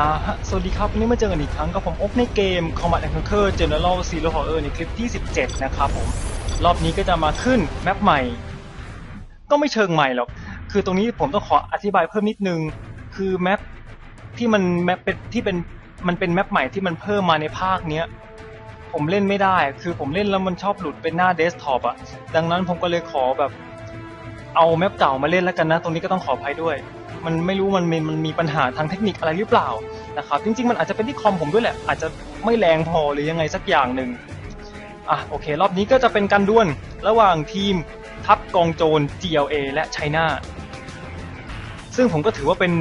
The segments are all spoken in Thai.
อ่าสวัสดีครับ วันนี้มาเจอกันอีกครั้งกับผมอบในเกม Combat and Conquer General Zero Horror ในคลิปที่ 17 นะครับผม รอบนี้ก็จะมาขึ้นแมปใหม่ ก็ไม่เชิงใหม่หรอก คือตรงนี้ผมต้องขออธิบายเพิ่มนิดนึง คือแมปที่มันแมปเป็นที่เป็นมันเป็นแมปใหม่ที่มันเพิ่มมาในภาคเนี้ย ผมเล่นไม่ได้ คือผมเล่นแล้วมันชอบหลุดเป็นหน้าเดสก์ท็อปอะดังนั้นผมก็เลยขอแบบ เอาแมปเก่ามาเล่นแล้วกันนะ ตรงนี้ก็ต้องขออภัยด้วย มันไม่รู้มันมีมันมีปัญหาทางเทคนิคอะไรหรือเปล่านะครับจริงๆมันอาจจะเป็นที่คอมผมด้วยแหละ อาจจะไม่แรงพอหรือยังไงสักอย่างหนึ่งอะโอเค รอบนี้ก็จะเป็นการดวลระหว่างทีมทัพกองโจร GLA และไชน่าซึ่งผมก็ถือว่าเป็น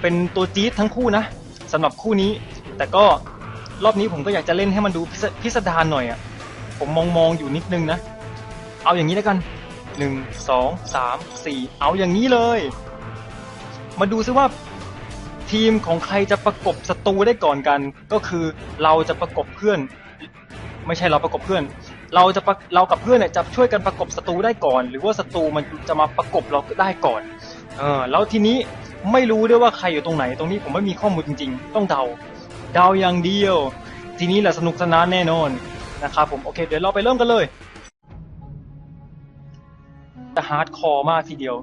เป็นตัวจี๊ดทั้งคู่นะสำหรับคู่นี้ แต่ก็รอบนี้ผมก็อยากจะเล่นให้มันดูพิสพิสดารหน่อยอะ่ะผมมองมองอยู่นิดนึงนะ เอาอย่างนี้แล้วกันหนึ่งสองสามสี่เอาอย่างนี้เลย มาดูซิว่าทีมของใครจะประกบศัตรูได้ก่อนกัน ก็คือเราจะประกบเพื่อน ไม่ใช่เราประกบเพื่อน เราจะเรากับเพื่อนเนี่ยจะช่วยกันประกบศัตรูได้ก่อน หรือว่าศัตรูมันจะมาประกบเราได้ก่อนเออแล้วทีนี้ไม่รู้ด้วยว่าใครอยู่ตรงไหน ตรงนี้ผมไม่มีข้อมูลจริง ๆ ต้องเดาเดาอย่างเดียว ทีนี้แหละสนุกสนานแน่นอนนะครับผมโอเค เดี๋ยวเราไปเริ่มกันเลยจะฮาร์ดคอร์มากทีเดียว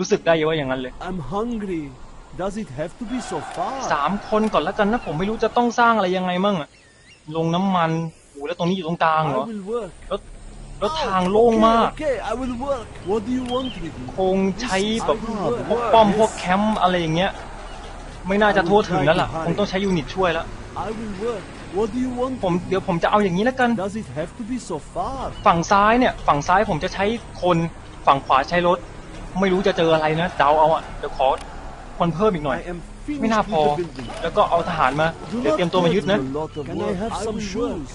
รู้สึกได้เยอะว่าอย่างนั้นเลย I'm hungry. Does it have to be so far? สามคนก่อนแล้วกันนะผมไม่รู้จะต้องสร้างอะไรยังไงมั่งอะลงน้ำมันโอ้แล้วตรงนี้อยู่ตรงกลาง I เหรอ will work. แล้วแล้วทางโล่ง Okay, มาก Okay, I will work. What do you want with me? คงใช้แบบพวกป้อมพวกแคมป์อะไรอย่างเงี้ย ไม่น่าจะทั่วถึงแล้วล่ะ คงต้องใช้ยูนิตช่วยแล้ว I will work. What do you want? ผมเดี๋ยวผมจะเอาอย่างนี้แล้วกัน Does it have to be so far? ฝั่งซ้ายเนี่ย ฝั่งซ้ายผมจะใช้คน ฝั่งขวาใช้รถ ไม่รู้จะเจออะไรนะเดาเอาอะเดี๋ยวขอคนเพิ่มอีกหน่อย I am ไม่ finished น่า with พอ the building. แล้วก็เอาทหารมา Do เดี๋ยว not เตรียมตัวมายึดนะ cause me a lot of Can I work. have some will shoes?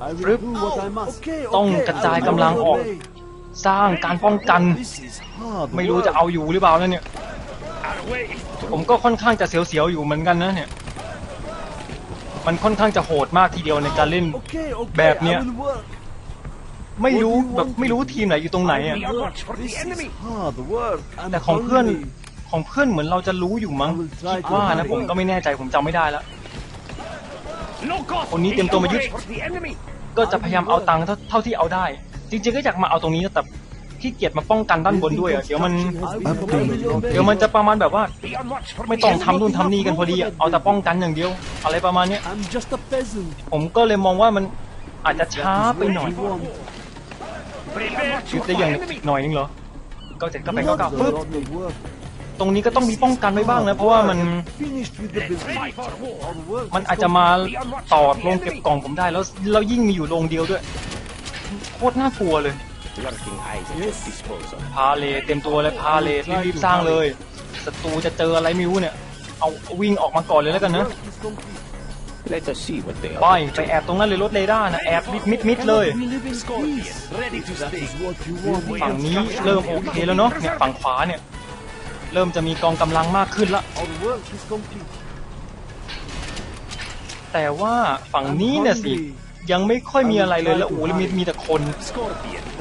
work. I ฟรึ will บ do what I must. Okay, ต้อง okay, กระจาย I will กำลังออก obey. สร้างการป้องกัน This is hard ไม่รู้ work. จะเอาอยู่หรือเปล่านะเนี่ย ผมก็ค่อนข้างจะเสียวๆอยู่เหมือนกันนะเนี่ย มันค่อนข้างจะโหดมากทีเดียวในการเล่น Okay, okay, แบบเนี้ย I will work. ไม่รู้แบบไม่รู้ทีมไหนอยู่ตรงไหนอะ I will work. This is hard work. I'm แต่ของเพื่อน hungry. ของเพื่อนเหมือนเราจะรู้อยู่มั้งคิดว่านะผมก็ไม่แน่ใจผมจำไม่ได้แล้ว คนนี้เตรียมตัวมายึด ก็จะพยายามเอาตังค์เท่าเท่าที่เอาได้ จริงๆก็อยากมาเอาตรงนี้นะแต่ขี้เกียจมาป้องกันด้านบนด้วยอะเดี๋ยวมัน I will obey. เดี๋ยวมันจะประมาณแบบว่า ไม่ต้องทำนู่นทำนี่กันพอดีอะเอาแต่ป้องกันอย่างเดียว อะไรประมาณเนี้ย I'm just a peasant. ผมก็เลยมองว่ามันอาจจะช้า That is ไป what หน่อย you want. ยึดได้อย่างหน่อยนึงเหรอก็เจ็ดก็ Do ไปก็ not เก้า do ปึ๊บ a lot of work. ตรงนี้ก็ต้องมีป้องกันไว้บ้างนะเพราะว่ามัน Finished with the building. Hard work. มันอาจจะมาต่อโรงเก็บกล่องผมได้แล้วแล้วยิ่งมีอยู่โรงเดียวด้วยโคตรน่ากลัวเลยพาเลทเต็มตัวเลยพาเลทรีบๆสร้างเลยศัตรูจะเจออะไรไม่รู้เนี่ยเอาวิ่งออกมาก่อนเลยแล้วกันนะ Work is complete. Let us see what they ไป are. ไปแอบตรงนั้นเลยรถเรดาร์นะแอบมิดมิดมิดเลย We live in peace. That is what you want. ฝั่งนี้เริ่มโอเคแล้วเนาะเนี่ยฝั่งขวาเนี่ย เริ่มจะมีกองกำลังมากขึ้นละ Our work is complete. แต่ว่าฝั่งนี้เนี่ยสิยังไม่ค่อยมีอะไรเลยแล้วโอ้โหแล้วมีมีแต่คน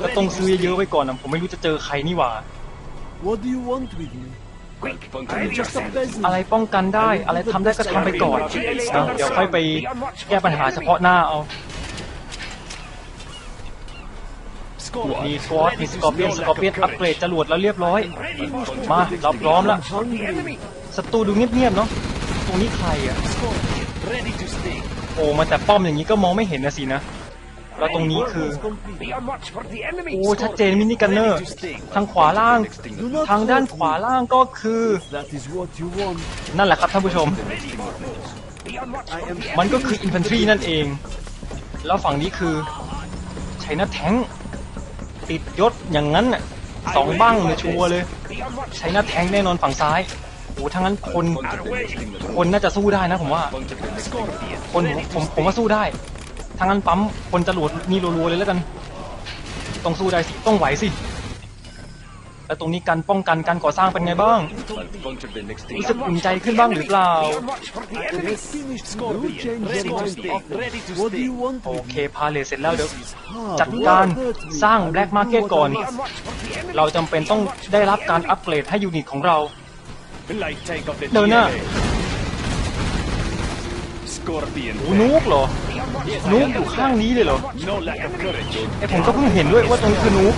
ก็ต้องซื้อเยอะๆไว้ก่อนนะผมไม่รู้จะเจอใครนี่หว่า What do you want with me? I'm just a peasant. อะไรป้องกันได้ อะไรทำได้ก็ทำไปก่อนนะเดี๋ยวค่อยไปแก้ปัญหาเฉพาะหน้าเอามีสกอตมีสกอร์เปียนสกอร์เปียนอัปเกรดจรวดแล้วเรียบร้อย มาเราพร้อมแล้ว Hungry. ศัตรูดูเงียบๆเนาะตรงนี้ใครอะโอ้มาแต่ป้อมอย่างนี้ก็มองไม่เห็นนะสินะ แล้วตรงนี้คือ Is complete. โอ้ชัดเจนมินิกันเนอร์ ทางขวาล่าง ทางด้านขวาล่างก็คือ That is what you want. นั่นแหละครับท่านผู้ชม I am มันก็คืออินฟันทรีนั่นเอง แล้วฝั่งนี้คือใช้หน้าแทงค์ติดยศอย่างนั้นน่ะสองบ้างเนี่ยชัวร์เลย ใช้หน้าแทงค์แน่นอนฝั่งซ้ายโอ้ทั้งนั้นคน คนน่าจะสู้ได้นะผมว่า คนผมผมว่าสู้ได้ ทั้งนั้นปั๊มคนจรวดนี่รัวๆเลยแล้วกัน ต้องสู้ได้สิ ต้องไหวสิ แล้วตรงนี้การป้องกันการก่อสร้างเป็นไงบ้าง รู้สึกอุ่นใจขึ้นบ้างหรือเปล่า โอเค พาเลเสร็จแล้วเดี๋ยวจัดการสร้างแบล็กมาร์เก็ตก่อน เราจำเป็นต้องได้รับการอัปเกรดให้ยูนิตของเรา Light tank of the No, no. GLA. Scorpion โอ้ นูกเหรอนูกอยู่ข้างนี้เลยเหรอ No lack of courage. ไอผมก็เพิ่งเห็นด้วยว่าตรงนี้คือนูก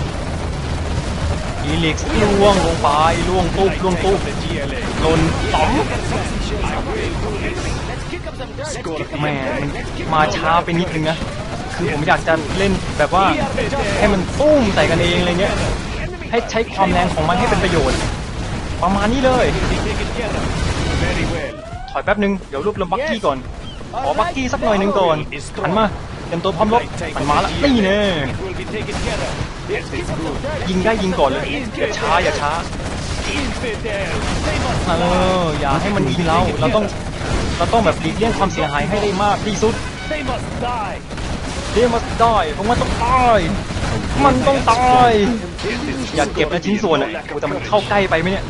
อีลิกซ์ล่วงลงไปล่วงตุ๊บ Light ล่วง tank ตุ๊บ of the GLA. หล่นต๋อม Scorpion แหม่ tank. มันมาช้าไปนิดนึงนะ คือผมอยากจะเล่นแบบว่าให้มันตุ้มใส่กันเองอะไรเงี้ย ให้ใช้ความแรงของมันให้เป็นประโยชน์ ประมาณนี้เลย Be taken care of. Very well. ถอยแป๊บนึง เดี๋ยวรวบรวมบักกี้ก่อน ขอบักกี้สักหน่อยหนึ่งก่อนหันมาเตรียมตัวพร้อมรบ Light tank มันมาละนี่ GLA. แน่ยิงได้ยิงก่อนเลยอย่าช้าอย่าช้าเอออย่าให้มันยิงเราเราต้องเราต้องแบบหลีกเลี่ยงความเสียหายให้ได้มากที่สุด They must die. เดมัสได้ผมว่าต้องตายมันต้องตาย อย่าเก็บนะชิ้นส่วนอะแต่มันเข้าใกล้ไปไหมเนี่ย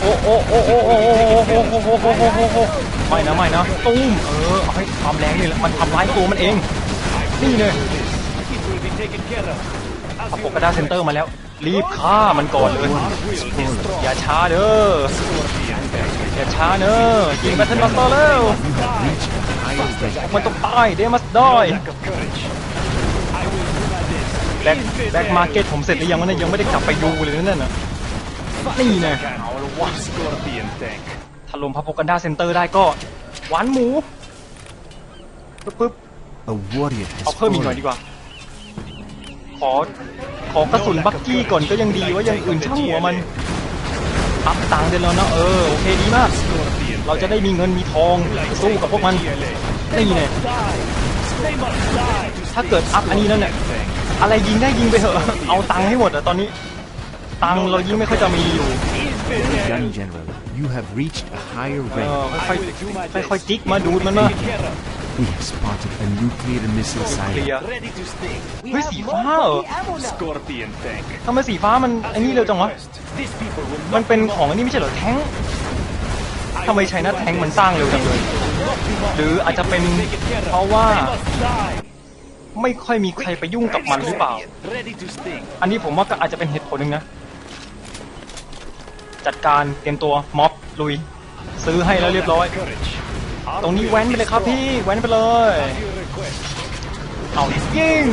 โอ้โอ้โอ้โอ้โอ้โอ้โอ้โอ้โอ้โอ้โอ้โอ้โอ้ไม่นะไม่นะตุ้มเออเอาให้ความแรงนี่แหละมันทำร้ายตัวมันเองนี่เลยเอาโปกดาเซนเตอร์มาแล้ว รีบฆ่ามันก่อนเลยอย่าช้าเด้ออย่าช้าเด้อยิงแบทเทิลบัสเตอร์แล้วมันต้องตายเดมัสได้ Lack of courage. I will do my best. แบ็คแบ็คมาร์เก็ตผมเสร็จหรือยังวะเนี่ยยังไม่ได้กลับไปดูเลยนั่นน่ะ นี่ไงเอาละวะ Scorpion tank. ถล่มพาโปกันดาเซนเตอร์ได้ก็หวานหมูปึ๊บปึ๊บ A warrior เอา has เพิ่มอีกหน่อยดี fallen. กว่า ขอ ขอกระสุนบักกี้ก่อนก็ยังดีว่าอย่างอื่นช่างหัวมัน อัพตังค์เดือนแล้วนะเออ โอเคดีมาก Scorpion เราจะได้มีเงินมีทองสู้กับพวกมัน GLA. นี่ไง They must die. ถ้าเกิดอัพอันนี้นั่นเนี่ย อะไรยิงได้ยิงไปเถอะ เอาตังค์ให้หมดอะตอนนี้ ตังค์เรายิ่งไม่ค่อยจะมีอยู่ Infidel. Young general, you have reached a higher เออ rank. ค่อยๆค่อยๆจิกมาดูดมันมา Taken care of. We have spotted a nuclear missile เคลี silo. ยร์ Ready to stick. เฮ้ยสีฟ้าเหรอ Scorpion tank. ทำไมสีฟ้ามันไอ้นี่เร็วจังวะ These people will มันเป็นของอันนี้ไม่ใช่เหรอแท้งทำไมใช้หน้าแท้งมันสร้างเร็วจังเลย หรืออาจจะเป็นเพราะว่า They must die. ไม่ค่อยมีใครไปยุ่งกับมันหรือเปล่า Ready to stick. อันนี้ผมว่าก็อาจจะเป็นเหตุผลหนึ่งนะ จัดการเตรียมตัวม็อบลุย ซื้อให้แล้วเรียบร้อย ตรงนี้แว้นไปเลยครับพี่แว้นไปเลยเอายิง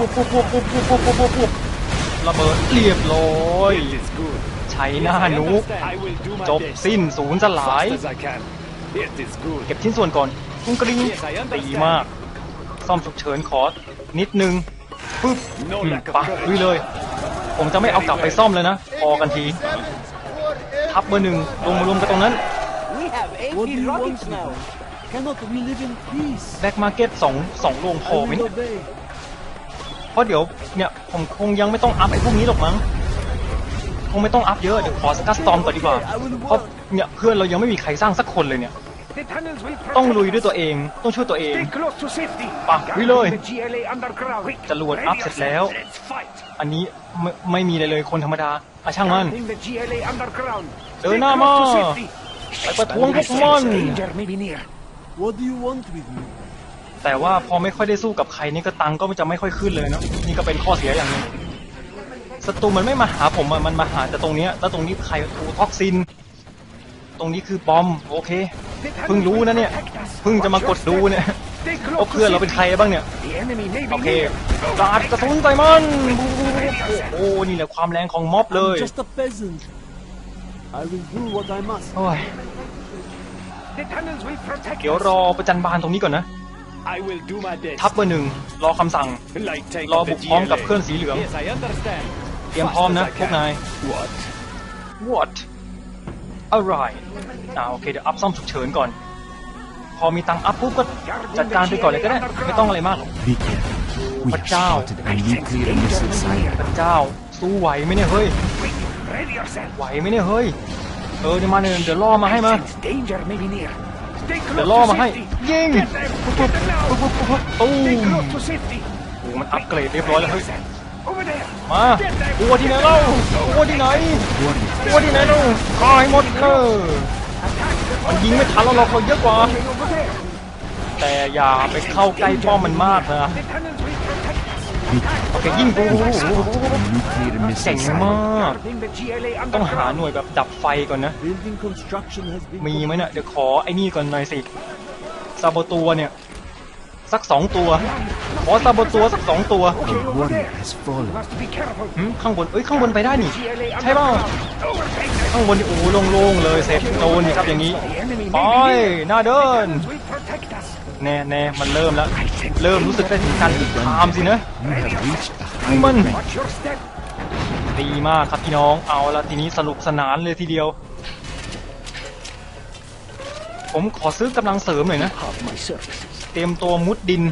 ปุ๊บปุ๊บปุ๊บปุ๊บปุ๊บปุ๊บปุ๊บปุ๊บปุ๊บระเบิดเรียบร้อยใช้หน้านุกจบสิ้นศูนย์สลาย เก็บชิ้นส่วนก่อนกุ้งกริ้งดีมาก ซ่อมฉุกเฉินขอนิดนึงปึ๊บปะลุยเลย ผมจะไม่เอากลับไปซ่อมเลยนะ พอกันที ทับเบอร์หนึ่งลงมารวมกันตรงนั้น We have 80 What do you want rockets me now. to? Cannot we live in peace? แบ็กมาร์เก็ตสองสองโรงพอ I ไหม will เนี่ย obey. เพราะเดี๋ยวเนี่ยผมคงยังไม่ต้องอัพไอ้พวกนี้หรอกมั้งคงไม่ต้องอัพเยอะเดี๋ยวขอสกัดสตอมก่อนดีกว่าเพราะเนี่ยเพื่อนเรายังไม่มีใครสร้างสักคนเลยเนี่ย The tunnels will ต้องลุยด้วยตัวเอง ต้องช่วยตัวเอง Stay close to safety. ไปลุยเลย The GLA underground. จรวดอัพเสร็จแล้ว Let's fight. อันนี้ไม่ไม่มีเลยเลยคนธรรมดาอะช่างมัน In the GLA underground. เดินหน้ามาไปประท้วงพวกมัน Danger may be near. What do you want with me? แต่ว่าพอไม่ค่อยได้สู้กับใครนี่ก็ตังค์ก็จะไม่ค่อยขึ้นเลยเนาะนี่ก็เป็นข้อเสียอย่างหนึงศัตรูมันไม่มาหาผมอะมันมาหาแต่ตรงเนี้ยแล้วตรงนี้ใครตูท็อกซิน ตรงนี้คือบอมโอเคเพิ่งรู้นะเนี่ยเพิ่งจะมากดดูเนี่ย Stay ว่า close เพื่อนเราเป็นใครบ้างเนี่ย The enemy may โอ be เค near. กราดกระสุนใส่มันโอ้โหนี่แหละความแรงของม็อบเลย I'm just a peasant. I will do what I must. โอ้ย The tunnels will protect เดี๋ยว us. รอประจันบานตรงนี้ก่อนนะ I will do my best. ทัพเบอร์หนึ่งรอคำสั่ง Light tank รอ of บุ the กพร้อมกับ GLA. เครื่องสีเหลือง Yes, I understand. เตรียมพร้อมนะพวกนาย What? what alright อ่าโอเคเดี๋ยวอัพซ่อมฉุกเฉินก่อน พอมีตังค์อัพปุ๊บก็จัดการไปก่อนเลยก็ได้ ไม่ต้องอะไรมากหรอก Be careful. We have Pachao. spotted a nuclear missile silo. พระเจ้าสู้ไหวไหมเนี่ยเฮ้ย Ready yourself. ไหวไหมเนี่ยเฮ้ย เออเดี๋ยวมาเนี่ยเดี๋ยวล่อมาให้มา เดี๋ยวล่อมาให้ยิงปุ๊บปุ๊บปุ๊บปุ๊บตู้โอ้มันอัพเกรดเรียบร้อยแล้วเฮ้ย มาตัวที่ไหนเล่าตัวที่ไหน Warrior ตัวที่ไหนเล่าตายหมดเลยมันยิงไม่ทันเราหรอกเราเยอะกว่า แต่อย่าไปเข้าใกล้ป้อมมันมากนะ โอเคยิ่งโอ้โหเจ๋งมากต้องหาหน่วยแบบดับไฟก่อนนะ มีไหมเนี่ยเดี๋ยวขอไอ้นี่ก่อนหน่อยสิซาโบตัวเนี่ย สักสองตัวขอซาโบตัวสักสองตัวข้างบนเอ้ยข้างบนไปได้นี่ ใช่เปล่าข้างบนโอ้โล่งๆเลยเสร็จโดนนี่ครับอย่างนี้ไปหน้าเดิน แน่แน่มันเริ่มแล้ว เริ่มรู้สึกได้ถึงการติดตามสินะ You have reached a มัน higher rank. Watch your step. ดีมากครับพี่น้องเอาละทีนี้สนุกสนานเลยทีเดียว ผมขอซื้อกำลังเสริมหน่อยนะ Have my services. เตรียมตัวมุดดิน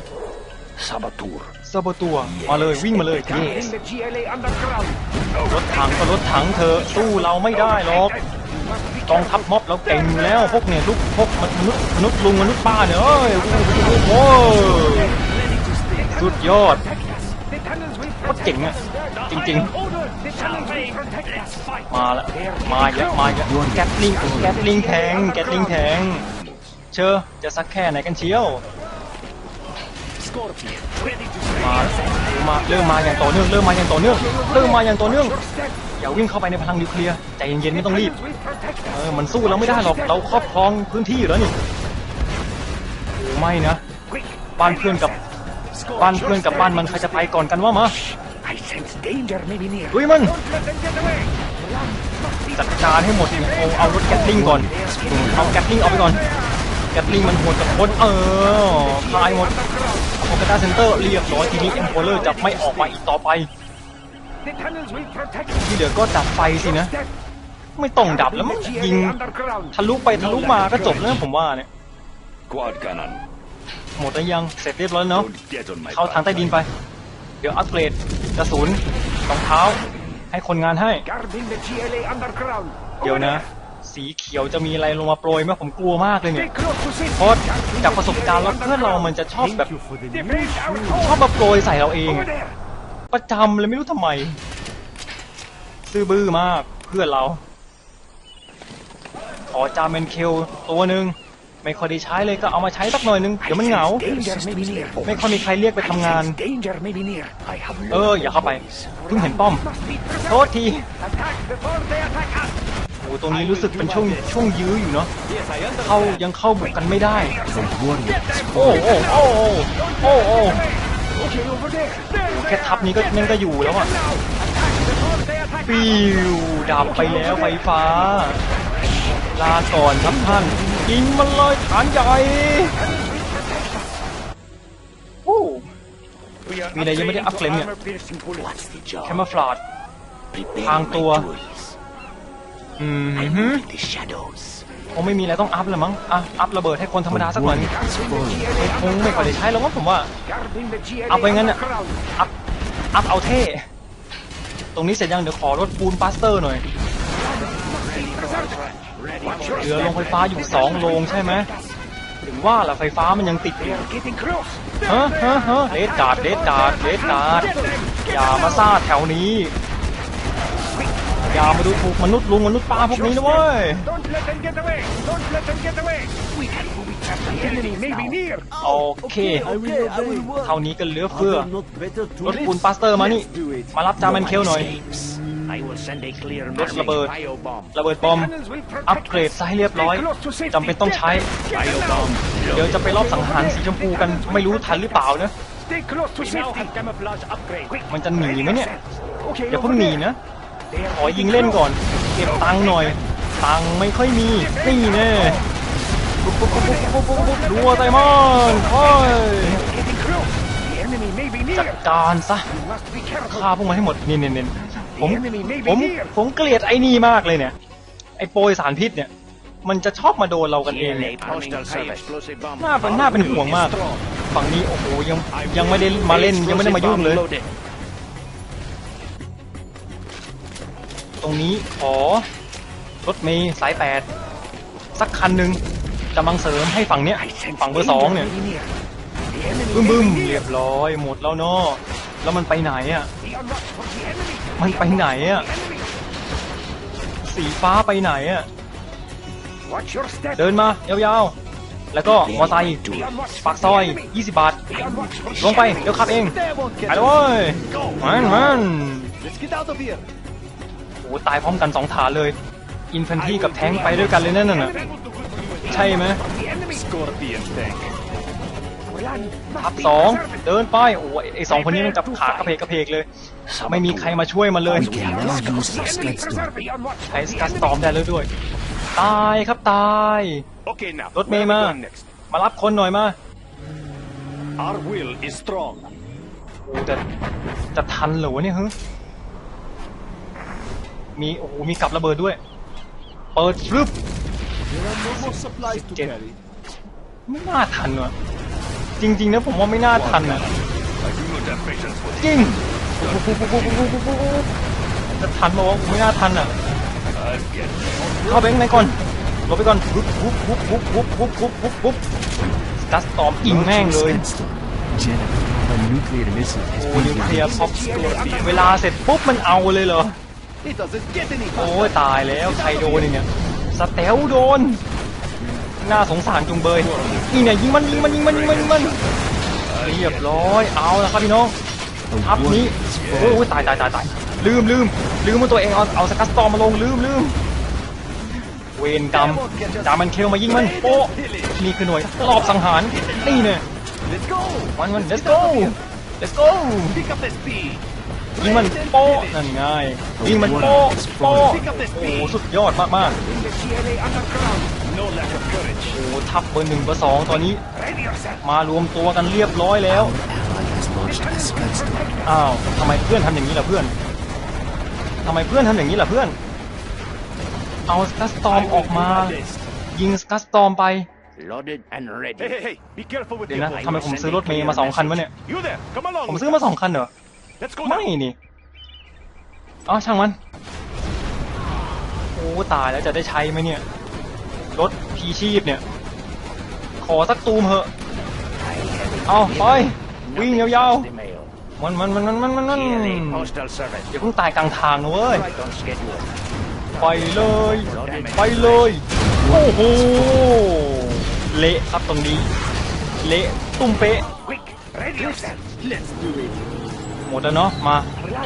Saboteur. ซาโบตัวมาเลยวิ่งมาเลย Guarding the GLA underground. รถถังก็รถถังเธอะสู้เราไม่ได้หรอก Must be กองทัพม็อบเราเก่งแล้วพวกเนี่ยลูกพวกมนุษย์มนุษย์ลุงมนุษย์ป้าเนี่ยเอ้ยโอ้โหสุดยอดโคตรเจ๋งอะจริงๆ มาละมาอีกแล้วมาอีกแล้วแกตลิงแกตลิงแทงแกตลิงแทงเชอจะสักแค่ไหนกันเชียวมามาเริ่มมาอย่างต่อเนื่องเริ่มมาอย่างต่อเนื่องเริ่มมาอย่างต่อเนื่อง อย่าวิ่งเข้าไปในพลังนิวเคลียร์ใจเย็นๆไม่ต้องรีบ Tunnels will protect เอ us. อมันสู้เราไม่ได้หรอกเราครอบครองพื้นที่อยู่แล้วนี่โอ้ไม่นะ Quick. บ้านเพื่อนกับบ้านเพื่อนกับบ้านมันใครจะไปก่อนกันวะมา I sense danger may be near. ลุยมัน Don't let them get away. จัดการให้หมดเนี่ยเอาเอารถแกตลิงก่อนเอาแกตลิงเอาไปก่อนแกตลิงมันโหดกับคนเออพายหมดโอกาตาเซ็นเตอร์เรียบร้อยทีนี้เอ็มโพเลอร์จะไม่ออกมาอีกต่อไป ที่เหลือก็ดับไฟสินะ Step. ไม่ต้องดับแล้วมั้ง GLA ยิง underground. ทะลุไปทะลุมาก็จบแล้วนะผมว่าเนี่ย Quad cannon. หมดแล้วยังเสร็จเรียบร้อยแล้วเนาะ Don't get on my เข้าทางใต้ดินไป เดี๋ยวอัปเกรดกระสุนรองเท้า ให้คนงานให้ Guarding the GLA underground. เดี๋ยว Over นะ there. สีเขียวจะมีอะไรลงมาโปรยไหมผมกลัวมากเลยเนี่ย Stay close to safety. เพราะจากประสบการณ์แล้วเพื่อนเรามันจะชอบแบบ Thank you for the new Defend our shoes. ชอบมาโปรยใส่เราเอง Over there. ประจำเลยไม่รู้ทำไม ซื่อบื้อมากเพื่อนเรา ขอจาเมนเคลตัวหนึ่งไม่ค่อยได้ใช้เลยก็เอามาใช้สักหน่อยหนึง เดี๋ยวมันเหงา ไม่ค่อยมีใครเรียกไปทำงาน เออ อย่าเข้าไปเพิ่งเห็นป้อม โทษทีโอ้ตรงนี้รู้สึกเป็นช่วงช่วงยื้ออยู่เนาะเข้ายังเข้าบุกกันไม่ได้ โอ้โอ้โอ้โอ้โอ้ โอ้ Okay, over there. There. แค่ทับนี้ก็ยังก็อยู่แล้วอะ Now. Attack before they attack ปิ us. วดับไปแล้วไฟฟ้า ลาก่อนครับท่านยิงมันเลยฐานใหญ่โอ้ We are มีอะไรยังไม่ได้อัพเกรดเนี่ย armor-piercing bullets. What's the job? แคมเมอร์ฟลาด Prepare Hàng my tua. tools. อืม I ฮึ move in the shadows. คงไม่มีอะไรต้องอัพแล้วมั้ง อะ อัพระเบิดให้คนธรรมดาสักหน่อย warrior has fallen. คงไม่ค่อยได้ใช้แล้วมั้งผมว่า Guarding the GLA เอาไปงั้นน่ะ underground. อัพ อัพเอาเท่ ตรงนี้เสร็จยังเดี๋ยวขอรถปูนปาสเตอร์หน่อย เหลือโรงไฟฟ้าอยู่สองโรงใช่ไหมถึงว่าล่ะไฟฟ้ามันยังติดอยู่ฮะฮะฮะเลดการ์ดเลดการ์ดเลดการ์ดอย่ามาซ่าแถวนี้ อย่ามาดูถูกมนุษย์ลุงมนุษย์ป้าพวกนี้นะเว้ย Don't let them get away. Don't let them get away. We can move each other. The enemy may be near. โอเค I will obey. เท่านี้ก็เหลือเฟือ Are they not better to รถปูนปาสเตอร์มานี่ Let's do it. มารับจามันเคลหน่อย I will send a clear รถระเบิด biobomb. ระเบิดบอม Tunnels will protect อัปเกรด us. ซะให้เรียบร้อย Stay close to safety. จำเป็นต้องใช้ Biobomb. เดี๋ยวจะไปรอบสังหารสีชมพูกันไม่รู้ทันหรือเปล่านะ Stay close to safety. camouflage upgrade. Quick. มันจะหนีไหมเนี่ย Okay, อย่า over เพิ่งหนี there. นะ They are ขอยิงเล่นก่อน เก็บตังค์หน่อย ตังค์ไม่ค่อยมี นี่แน่ ปุ๊บปุ๊บปุ๊บปุ๊บปุ๊บปุ๊บรัวไซมอนโอ้ยจัดการซะฆ่าพวกมันให้หมดนี่เน้นๆผมผมผมเกลียดไอ้นี่มากเลยเนี่ย ไอ้โปรยสารพิษเนี่ย มันจะชอบมาโดนเรากันเองเนี่ยน่าเป็นน่าเป็นห่วงมาก ฝั่งนี้โอ้โหยังยังไม่ได้มาเล่นยังไม่ได้มายุ่งเลย ตรงนี้ขอรถเมย์สายแปดสักคันหนึ่ง กำลังเสริมให้ฝั่งเนี้ยฝั่งเบอร์สองเนี่ย May be near. The enemy บึ้ม may บึ้ม be เรีย near. บร้อยหมดแล้วเนาะแล้วมันไปไหนอะ Be on watch for the enemy. มันไปไหนอะ Enemy. สีฟ้าไปไหนอะ Watch your step. เดินมายาวแล้วก็มอไซค์ปากซอย 20 บาท ลงไป เดี๋ยวขับเอง They won't ไป catch เลย us. มันมัน Let's get out of here. โอ้ตายพร้อมกันสองฐานเลย อินฟันทีกับแทงค์ไปด้วยกันเลยนั่นน่ะ ใช่ไหม Scorpion tank. ทับสองเดินไปโอ้ยไอสองคนนี้มันจับขากระเพกกระเพกเลย ไม่มีใครมาช่วยมันเลย We can now use the Scudstorm. ใช้สกัดสตอมได้แล้วด้วย ตายครับตาย Okay, now. รถเมย์ where มา are we going next? มารับคนหน่อยมา Our will is strong. โอ้แต่จะทันเหรอวะเนี่ยฮึมีโอ้โหมีกับระเบิดด้วย เปิดฟึบ There are no more supplies to Get- carry. ไม่น่าทันว่ะจริงๆนะผมว่าไม่น่าทันอะ I do not have patience for จริงจะทันบอกว่าไม่น่าทันอะเข้าไปข้างในก่อนหลบไปก่อนปุ๊บปุ๊บปุ๊บปุ๊บปุ๊บปุ๊บปุ๊บปุ๊บปุ๊บสกัดสตอมอิงแม่งเลย Scudstorm. Jennifer, a nuclear missile has โอ้นิว been เคลียร์ released. พ็อปเวลาเสร็จปุ๊บมันเอาเลยเหรอ It doesn't get any โอ้ faster. ยตายแล้วใครโดนเนี่ย สเตลโดน น่าสงสารจุงเบยนี่เนี่ยยิงมันยิงมันยิงมันยิงมันยิงมันเรียบร้อย เอาละครับพี่น้องทับนี้โอ้ยตายตายตายตายลืมลืมลืมว่าตัวเองเอาเอาสกัสตอมมาลงลืมลืมเวรกรรมจามันเคลมายิงมันโป๊ะนี่คือหน่วยรอบสังหารนี่เนี่ย Let's go. มันมัน let's go let's go Pick up the speed. ยิงมันโป๊ะนั่นไงยิงมันโป๊ะโป๊ะโอ้โหสุดยอดมากมาก In the GLA underground. No lack of courage. ๆโอ้โหทัพเบอร์หนึ่งเบอร์สองตอนนี้ Ready yourself. มารวมตัวกันเรียบร้อยแล้ว Ally has launched a Scudstorm. อ้าวทำไมเพื่อนทำอย่างนี้ล่ะเพื่อนทำไมเพื่อนทำอย่างนี้ล่ะเพื่อน เอาสกัสตอมออกมา ยิงสกัสตอมไป Loaded and ready. Hey, hey, hey, be careful with เดี๋ยว the นะ boat. ทำไมผมซื้อรถเมย์มาสองคันวะเนี่ย You there, come along. ผม with ซื้อ us. มาสองคันเหรอ Let's go ไม่ now. นี่เอ๋อช่างมัน โอ้ตายแล้วจะได้ใช้ไหมเนี่ย รถพีชีพเนี่ย ขอสักตูมเหอะ เอาไปวิ่งยาว The mail. ๆมันมันมันมันมันมันมัน GLA postal service. อย่าเพิ่งตายกลางทางนะเว้ย Right on schedule. ไปเลย ไปเลย โอ้โห เละครับตรงนี้ เละตุ้มเป๊ะ มดแล้วเนาะมา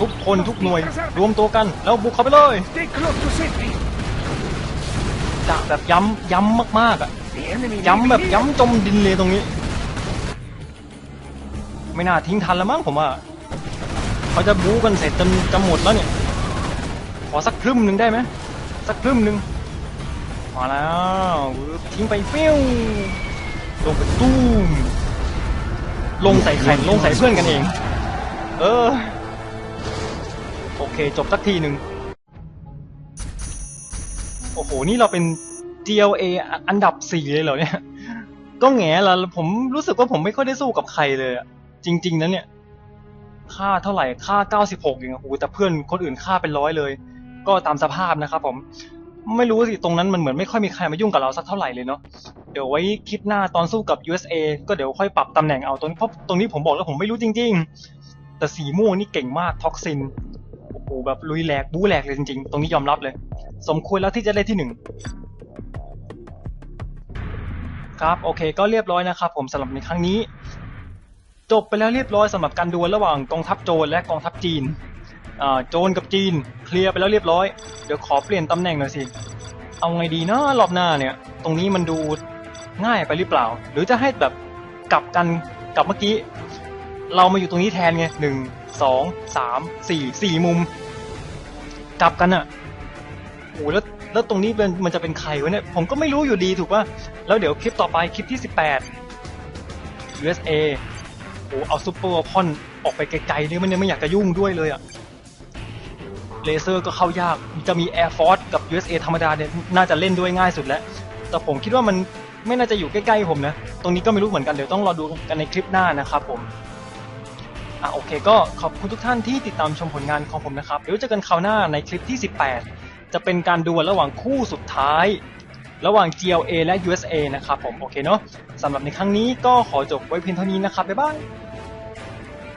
ทุกคนทุกหน่วยรวมตัวกัน แล้วบุกเข้าไปเลย Stay close to safety. จากแบบย้ำย้ำมากๆอะย้ำแบบย้ำจมดินเลยตรงนี้ ไม่น่าทิ้งทันแล้วมั้งผมว่าเขาจะบู๊กันเสร็จจนจะหมดแล้วเนี่ยขอสักครึ่มหนึ่งได้ไหมสักครึ่มหนึ่งมาแล้วทิ้งไปเปี้วลงไปตู้มลงใส่แข่งลงใส่เพื่อนกันเอง เออ โอเค จบสักทีหนึ่งโอ้โห นี่เราเป็น GLA อันดับสี่เลยเหรอเนี่ย ก็แง่ละผมรู้สึกว่าผมไม่ค่อยได้สู้กับใครเลยอะจริง ๆนะเนี่ย ค่าเท่าไหร่ ค่า 96เองอะโอ้โหแต่เพื่อนคนอื่นค่าเป็นร้อยเลย ก็ตามสภาพนะครับผม ไม่รู้สิ ตรงนั้นมันเหมือนไม่ค่อยมีใครมายุ่งกับเราสักเท่าไหร่เลยเนาะ เดี๋ยวไว้คลิปหน้าตอนสู้กับ USA ก็เดี๋ยวค่อยปรับตำแหน่งเอาตรงนี้เพราะตรงนี้ผมบอกแล้วผมไม่รู้จริง ๆ แต่สีม่วงนี่เก่งมากท็อกซินโอ้โหแบบลุยแหลกบู๊แหลกเลยจริงๆ ตรงนี้ยอมรับเลย สมควรแล้วที่จะได้ที่หนึ่งครับโอเคก็เรียบร้อยนะครับผมสำหรับในครั้งนี้ จบไปแล้วเรียบร้อยสำหรับการดวลระหว่างกองทัพโจรและกองทัพจีนอ่าโจรกับจีนเคลียร์ไปแล้วเรียบร้อยเดี๋ยวขอเปลี่ยนตำแหน่งหน่อยสิเอาไงดีนะรอบหน้าเนี่ย ตรงนี้มันดูง่ายไปหรือเปล่า หรือจะให้แบบกลับกันกับเมื่อกี้ เรามาอยู่ตรงนี้แทนไงหนึ่งสองสามสี่สี่มุม กลับกันอะโอ้แล้วแล้วตรงนี้เป็นมันจะเป็นใครวะเนี่ย ผมก็ไม่รู้อยู่ดีถูกป่ะ แล้วเดี๋ยวคลิปต่อไปคลิปที่ 18 USA โอ้เอาซูเปอร์พอนออกไปไกลๆนี่มันยังไม่อยากจะยุ่งด้วยเลยอะเลเซอร์ก็เข้ายาก จะมี Air Force กับ USA ธรรมดาเนี่ยน่าจะเล่นด้วยง่ายสุดแล้ว แต่ผมคิดว่ามันไม่น่าจะอยู่ใกล้ๆผมนะ ตรงนี้ก็ไม่รู้เหมือนกัน เดี๋ยวต้องรอดูกันในคลิปหน้านะครับผม อะโอเคก็ขอบคุณทุกท่านที่ติดตามชมผลงานของผมนะครับ เดี๋ยวเจอกันคราวหน้าในคลิปที่ 18 จะเป็นการดวลระหว่างคู่สุดท้าย ระหว่าง GLA และ USA นะครับผมโอเคเนาะสำหรับในครั้งนี้ก็ขอจบไว้เพียงเท่านี้นะครับบ๊ายบาย